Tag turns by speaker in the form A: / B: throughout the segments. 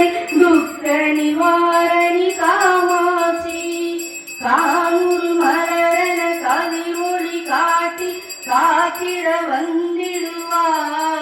A: சுந்தரி துக்க நிவாரணி காமாட்சி காணூர் மலரென கதிரொளி காட்டி காத்திட வந்திடுவார்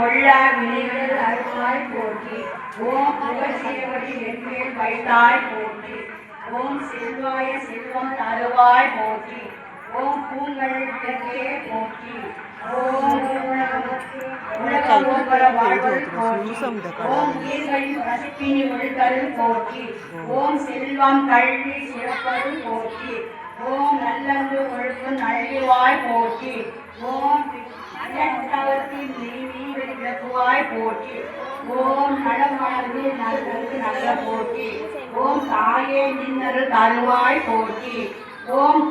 B: ஓம் கொள்ளா வினைகள் அருமாய் போற்றி. ஓம் புகழ்ச்சியவடி என்மேல் வைத்தாய் போற்றி. ஓம் செல்வாய செல்வம் தருவாய் போற்றி. ஓம் பூங்கள் விளக்கே போற்றி. ஓம் ஓம் உயிர்களின் வசிப்பினி ஒழுகல் போற்றி. ஓம் செல்வம் கல்வி சிறப்பது போற்றி. ஓம் நல்லன்பு ஒழுக்கு நல்வாய் போற்றி. ஓம் நலத்தவத்தின் விளக்குவாய் போற்றி. ஓம் நலமணர்வு நல்லது நல்ல போற்றி. ஓம் தாயே நின்னரு தருவாய் போற்றி. ஓம்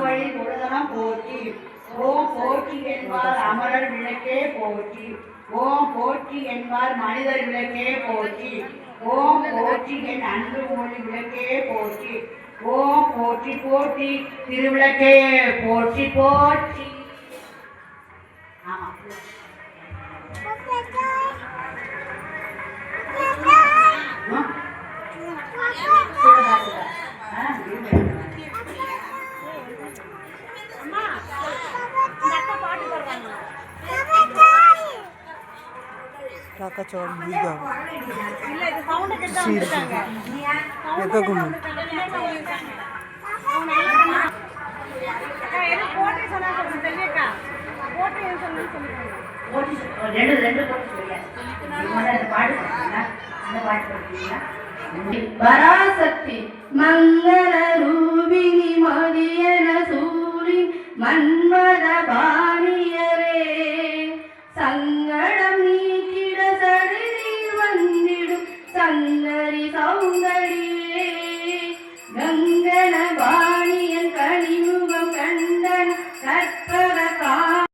B: வழி தொழுதனம் போற்றி. ஓம் போற்றி என்பார் அமரர் விளக்கே போற்றி. ஓம் போற்றி என்பார் மனிதர் விளக்கே போற்றி. ஓம் போற்றி என் அன்பு மொழி விளக்கே போற்றி. ஓம் போற்றி போற்றி திருவிளக்கே போற்றி போற்றி. ராக்காச்சோம் வீகா சீர் எக்க கும்மு போட்டு
C: சொன்னா சொல்லுங்க போட்டு சொன்னு சொல்லுங்க
B: போட்டி ரெண்டு ரெண்டு போட்டி சொல்லியா அந்த பாட்டு அந்த பாட்டு படிக்கிறீங்களா
A: பராசக்தி மங்கள ரூபிணி மதியன சூரி மன்மத பாணியரே. சங்கடம் நீக்கிட சடுநீர் வந்திடும் சங்கரி சௌந்தரியே. கங்கன